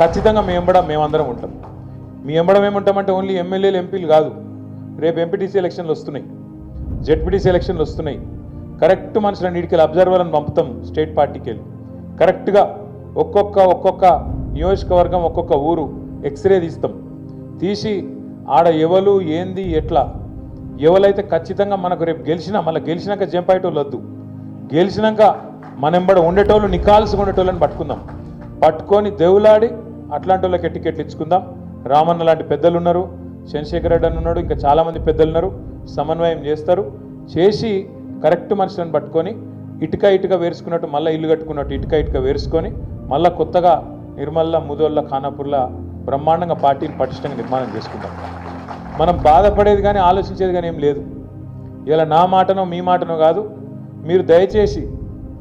ఖచ్చితంగా మీ ఎంబడ మేమందరం ఉంటాం. మీ ఎంబడం ఏముంటామంటే ఓన్లీ ఎమ్మెల్యేలు ఎంపీలు కాదు. రేపు ఎంపీటీసీ ఎలక్షన్లు వస్తున్నాయి. జెడ్పీటీసీ ఎలక్షన్లు వస్తున్నాయి. కరెక్ట్ మనుషులను నీటికి అబ్జర్వర్లను పంపుతాం స్టేట్ పార్టీకి వెళ్ళి కరెక్ట్గా ఒక్కొక్క ఒక్కొక్క నియోజకవర్గం ఒక్కొక్క ఊరు ఎక్స్రే తీస్తాం. తీసి ఆడ ఎవలు ఏంది ఎట్లా ఎవరైతే ఖచ్చితంగా మనకు రేపు గెలిచినా మళ్ళీ గెలిచినాక జంపాయేటోళ్ళు వద్దు. గెలిచినాక మనెంబడ ఉండేటోళ్ళు నికాల్సి ఉండేటోళ్ళని పట్టుకుందాం. పట్టుకొని దేవులాడి అట్లాంటి వాళ్ళకి టికెట్లు ఇచ్చుకుందాం. రామన్న లాంటి పెద్దలు ఉన్నారు చంద్రశేఖర్ రెడ్డి అని ఉన్నాడు. ఇంకా చాలామంది పెద్దలు ఉన్నారు సమన్వయం చేస్తారు. చేసి కరెక్ట్ మనుషులను పట్టుకొని ఇటుక ఇటుక వేరుసుకున్నట్టు మళ్ళీ ఇల్లు కట్టుకున్నట్టు ఇటుక ఇటుక వేరుసుకొని మళ్ళీ కొత్తగా నిర్మల్ల ముదోళ్ళ ఖానాపూర్లా బ్రహ్మాండంగా పార్టీని పటిష్టంగా నిర్మాణం చేసుకుందాం. మనం బాధపడేది కానీ ఆలోచించేది కానీ ఏం లేదు. ఇలా నా మాటనో మీ మాటనో కాదు. మీరు దయచేసి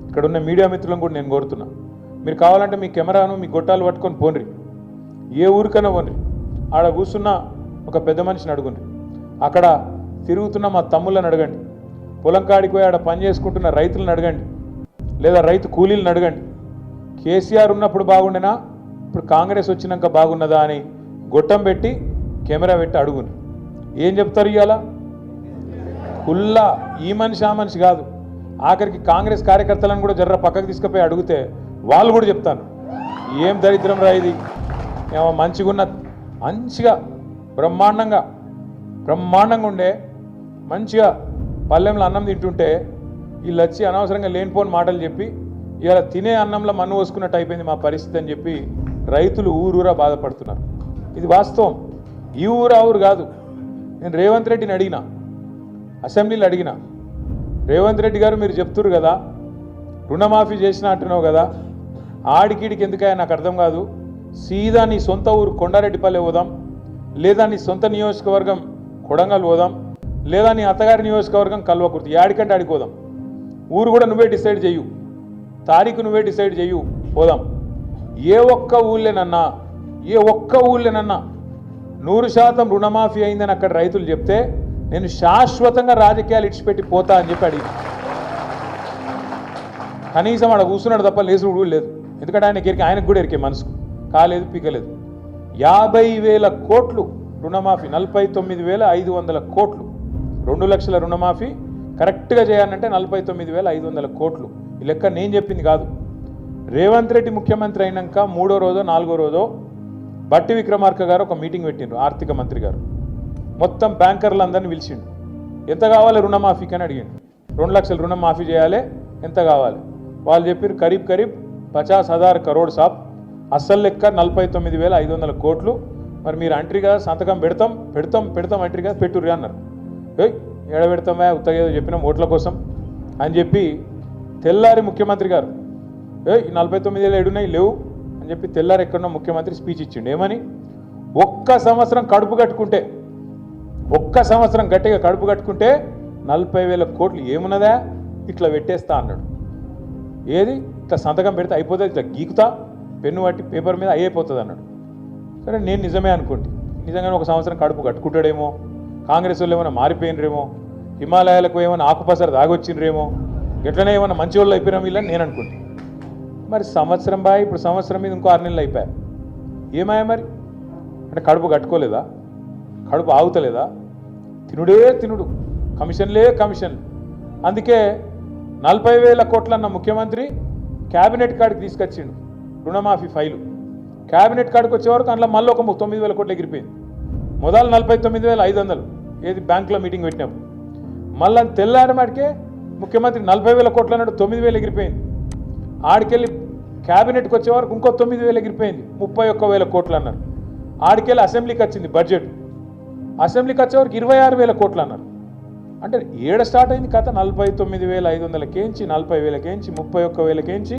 ఇక్కడ ఉన్న మీడియా మిత్రులను కూడా నేను కోరుతున్నా. మీరు కావాలంటే మీ కెమెరాను మీ గొట్టాలు పట్టుకొని పోన్రి ఏ ఊరికైనా పోన్రి ఆడ కూర్చున్న ఒక పెద్ద మనిషిని అడుగుండ్రి. అక్కడ తిరుగుతున్న మా తమ్ముళ్ళని అడగండి. పొలం కాడికి పోయి ఆడ పని చేసుకుంటున్న రైతులను అడగండి. లేదా రైతు కూలీలను అడగండి. కేసీఆర్ ఉన్నప్పుడు బాగుండేనా? ఇప్పుడు కాంగ్రెస్ వచ్చినాక బాగున్నదా అని గొట్టం పెట్టి కెమెరా పెట్టి అడుగుని ఏం చెప్తారు ఇవాళ కుల్లా ఈ మనిషి ఆ మనిషి కాదు. ఆఖరికి కాంగ్రెస్ కార్యకర్తలను కూడా జర్ర పక్కకు తీసుకుపోయి అడిగితే వాళ్ళు కూడా చెప్తాను ఏం దరిద్రం రా ఇది? ఏమో మంచిగా ఉన్న మంచిగా బ్రహ్మాండంగా బ్రహ్మాండంగా ఉండే మంచిగా పల్లెంలో అన్నం తింటుంటే వీళ్ళు వచ్చి అనవసరంగా లేనిపోని మాటలు చెప్పి ఇవాళ తినే అన్నంలో మన్ను పోసుకున్నట్టు అయిపోయింది మా పరిస్థితి అని చెప్పి రైతులు ఊరూరా బాధపడుతున్నారు. ఇది వాస్తవం. ఈ ఊరు ఆ ఊరు కాదు. నేను రేవంత్ రెడ్డిని అడిగిన అసెంబ్లీలో అడిగిన. రేవంత్ రెడ్డి గారు మీరు చెప్తున్నారు కదా రుణమాఫీ చేసినట్టున్నావు కదా ఆడికిడికి ఎందుకయ్యా? నాకు అర్థం కాదు. సీదా నీ సొంత ఊరు కొండారెడ్డిపల్లె పోదాం. లేదా నీ సొంత నియోజకవర్గం కొడంగల్ పోదాం. లేదా నీ అత్తగారి నియోజకవర్గం కల్వకుర్తి. యాడికంటే ఆడికి పోదాం. ఊరు కూడా నువ్వే డిసైడ్ చెయ్యు తారీఖు నువ్వే డిసైడ్ చెయ్యు పోదాం. ఏ ఒక్క ఊళ్ళేనన్నా ఏ ఒక్క ఊళ్ళేనన్నా నూరు శాతం రుణమాఫీ అయిందని అక్కడ రైతులు చెప్తే నేను శాశ్వతంగా రాజకీయాలు ఇడిచిపెట్టి పోతా అని చెప్పి అడిగి కనీసం ఆడ కూర్చున్నాడు తప్ప లేచుడు కూడా లేదు. ఎందుకంటే ఆయన ఎరికే ఆయనకు కూడా ఎరికే మనసుకు. కాలేదు పీకలేదు. యాభై వేల కోట్లు రుణమాఫీ నలభై తొమ్మిది వేల ఐదు వందల కోట్లు. రెండు లక్షల రుణమాఫీ కరెక్ట్గా చేయాలంటే నలభై తొమ్మిది వేల ఐదు వందల కోట్లు. ఈ లెక్క నేను చెప్పింది కాదు. రేవంత్ రెడ్డి ముఖ్యమంత్రి అయినాక మూడో రోజో నాలుగో రోజో బట్టి విక్రమార్క గారు ఒక మీటింగ్ పెట్టిండ్రు ఆర్థిక మంత్రి గారు. మొత్తం బ్యాంకర్లందరినీ పిలిచిండు. ఎంత కావాలి రుణమాఫీకి అని అడిగిండు. రెండు లక్షల రుణం మాఫీ చేయాలి ఎంత కావాలి? వాళ్ళు చెప్పారు కరీబ్ కరీబ్ పచాస్ హజార్ కరోడ్ సాబ్. అస్సలు లెక్క నలభై తొమ్మిది వేల ఐదు వందల కోట్లు. మరి మీరు అంట్రీగా సంతకం పెడతాం పెడతాం పెడతాం అంట్రీగా కదా పెట్టుర్రి అన్నారు. ఏయ్ ఏడ పెడతామా ఉత్తగేదో చెప్పినాం ఓట్ల కోసం అని చెప్పి తెల్లారి ముఖ్యమంత్రి గారు ఏయ్ నలభై తొమ్మిది వేల ఏడున్నాయి లేవు అని చెప్పి తెల్లారి ఎక్కడున్న ముఖ్యమంత్రి స్పీచ్ ఇచ్చిండు. ఏమని? ఒక్క సంవత్సరం కడుపు కట్టుకుంటే ఒక్క సంవత్సరం గట్టిగా కడుపు కట్టుకుంటే నలభై వేల కోట్లు ఏమున్నదా? ఇట్లా పెట్టేస్తా అన్నాడు. ఏది? ఇట్లా సంతకం పెడితే అయిపోతుంది ఇట్లా గీకుతా పెన్ను పట్టి పేపర్ మీద అయిపోతుంది అన్నాడు. సరే నేను నిజమే అనుకోండి నిజంగానే ఒక సంవత్సరం కడుపు కట్టుకుంటాడేమో కాంగ్రెస్ వాళ్ళు ఏమైనా మారిపోయినరేమో హిమాలయాలకు ఏమైనా ఆకుపసర దాగొచ్చిండ్రేమో ఎట్లనే ఏమైనా మంచి వాళ్ళు అయిపోయినా వీళ్ళని నేను అనుకుంటే. మరి సంవత్సరం బాయ్ ఇప్పుడు సంవత్సరం మీద ఇంకో ఆరు నెలలు అయిపోయాయి ఏమాయా మరి? అంటే కడుపు కట్టుకోలేదా? కడుపు ఆగుతలేదా? తినుడే తినుడు కమిషన్లే కమిషన్ అందుకే నలభై వేల కోట్లన్న ముఖ్యమంత్రి క్యాబినెట్ కాడికి తీసుకొచ్చిండు. రుణమాఫీ ఫైలు. క్యాబినెట్ కాడికి వచ్చేవరకు అందులో మళ్ళీ ఒక తొమ్మిది వేల కోట్లు ఎగిరిపోయింది. మొదలు నలభై తొమ్మిది వేల ఐదు వందలు ఏది బ్యాంకులో మీటింగ్ పెట్టినప్పుడు. మళ్ళీ తెల్లారి మాటికే ముఖ్యమంత్రి నలభై వేల కోట్లు అన్నాడు తొమ్మిది వేలు ఎగిరిపోయింది. ఆడికెళ్ళి క్యాబినెట్కి వచ్చే వరకు ఇంకో తొమ్మిది వేలు ఎగిరిపోయింది. ముప్పై ఒక్క వేల కోట్లు అన్నారు. ఆడికెళ్ళి అసెంబ్లీకి వచ్చింది బడ్జెట్ అసెంబ్లీకి వచ్చే వరకు ఇరవై ఆరు వేల కోట్లు అన్నారు. అంటే ఏడ స్టార్ట్ అయింది కథ? నలభై తొమ్మిది వేల ఐదు వందల కేంచి నలభై వేల కేంచి ముప్పై ఒక్క వేల కేంచి